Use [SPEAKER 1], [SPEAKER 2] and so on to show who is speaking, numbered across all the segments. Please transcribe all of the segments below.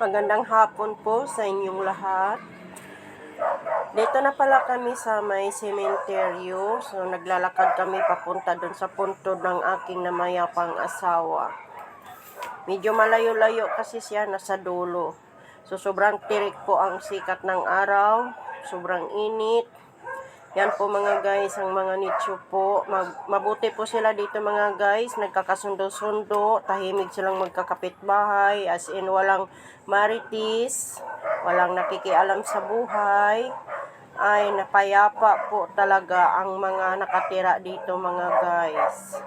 [SPEAKER 1] Magandang hapon po sa inyong lahat. Dito na pala kami sa may sementeryo. So naglalakad kami papunta dun sa punto ng aking namayapang asawa. Medyo malayo-layo kasi siya nasa dulo. So sobrang tirik po ang sikat ng araw. Sobrang init. Yan po mga guys, ang mga nicho po. Mag- mabuti po sila dito mga guys. Nagkakasundo-sundo. Tahimik silang magkakapitbahay. As in, walang maritis. Walang nakikialam sa buhay. Ay, napayapa po talaga ang mga nakatira dito mga guys.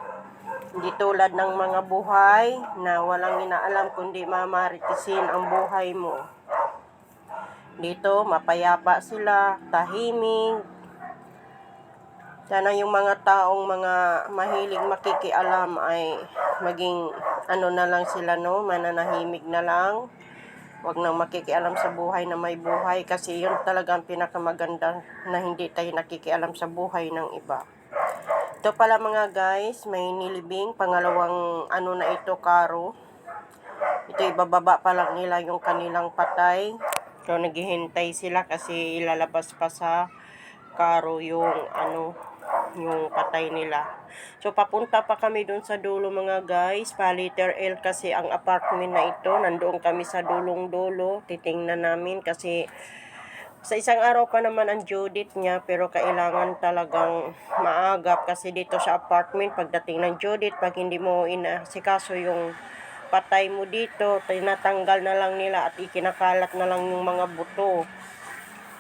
[SPEAKER 1] Hindi tulad ng mga buhay na walang inaalam kundi mamaritisin ang buhay mo. Dito, mapayapa sila, tahimik, sana yung mga taong mga mahilig makikialam ay maging ano na lang sila no, mananahimik na lang. Huwag nang makikialam sa buhay na may buhay kasi yun talaga ang pinakamaganda na hindi tayo nakikialam sa buhay ng iba. Ito pala mga guys, may nilibing, pangalawang ano na ito, karo. Ito ibababa pa lang nila yung kanilang patay. So naghihintay sila kasi ilalabas pa sa karo yung ano yung patay nila. So papunta pa kami doon sa dulo mga guys. Pa liter L kasi ang apartment na ito. Nandoon kami sa dulong dulo. Titingnan namin kasi sa isang araw pa naman ang due niya pero kailangan talagang maagap kasi dito sa apartment pagdating ng due date pag hindi mo inasikaso yung patay mo dito tinatanggal na lang nila at ikinakalat na lang yung mga buto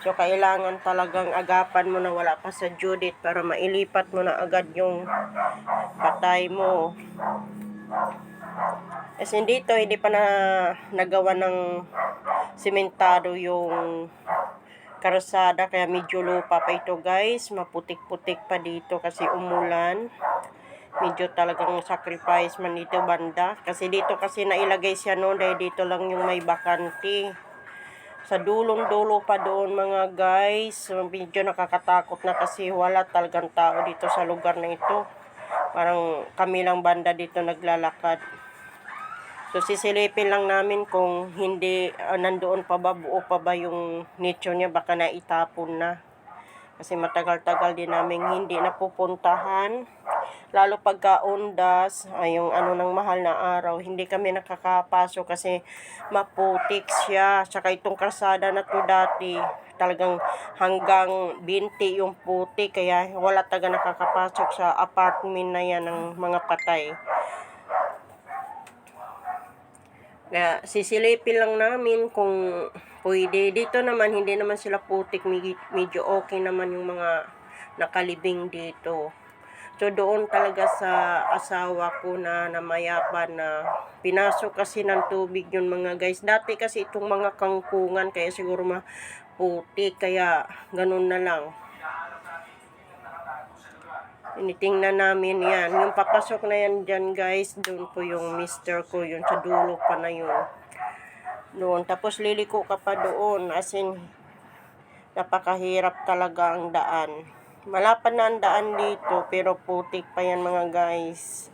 [SPEAKER 1] So, kailangan talagang agapan mo na wala pa sa due para mailipat mo na agad yung patay mo. Kasi dito, hindi pa na nagawa ng sementado yung karasada. Kaya medyo lupa pa ito guys. Maputik-putik pa dito kasi umulan. Medyo talagang sacrifice man dito banda. Kasi dito kasi nailagay siya noon dahil dito lang yung may bakante sa dulong-dulo pa doon mga guys. Medyo nakakatakot na kasi wala talagang tao dito sa lugar na ito. Parang kami lang banda dito naglalakad. So sisilipin lang namin kung hindi uh, nandoon pa ba buo pa ba yung nicho niya baka naitapon na. Kasi matagal-tagal din namin hindi napupuntahan. Lalo pagka undas, ay yung ano ng mahal na araw, hindi kami nakakapasok kasi maputik siya. Tsaka itong kasada na to dati, talagang hanggang binti yung putik. Kaya wala taga nakakapasok sa apartment na yan ng mga patay. Kaya sisilipin lang namin kung pwede. Dito naman, hindi naman sila putik. Medyo okay naman yung mga nakalibing dito. So doon talaga sa asawa ko na namayapan na pinasok kasi ng tubig yun mga guys. Dati kasi itong mga kangkungan kaya siguro maputik kaya ganun na lang. Initingnan namin yan. Yung papasok na yan dyan guys, doon po yung mister ko, yun sa dulo pa na yun. Doon. Tapos liliko ka pa doon. As in, napakahirap talaga ang daan. Malapad na ang daan dito, pero putik pa yan mga guys.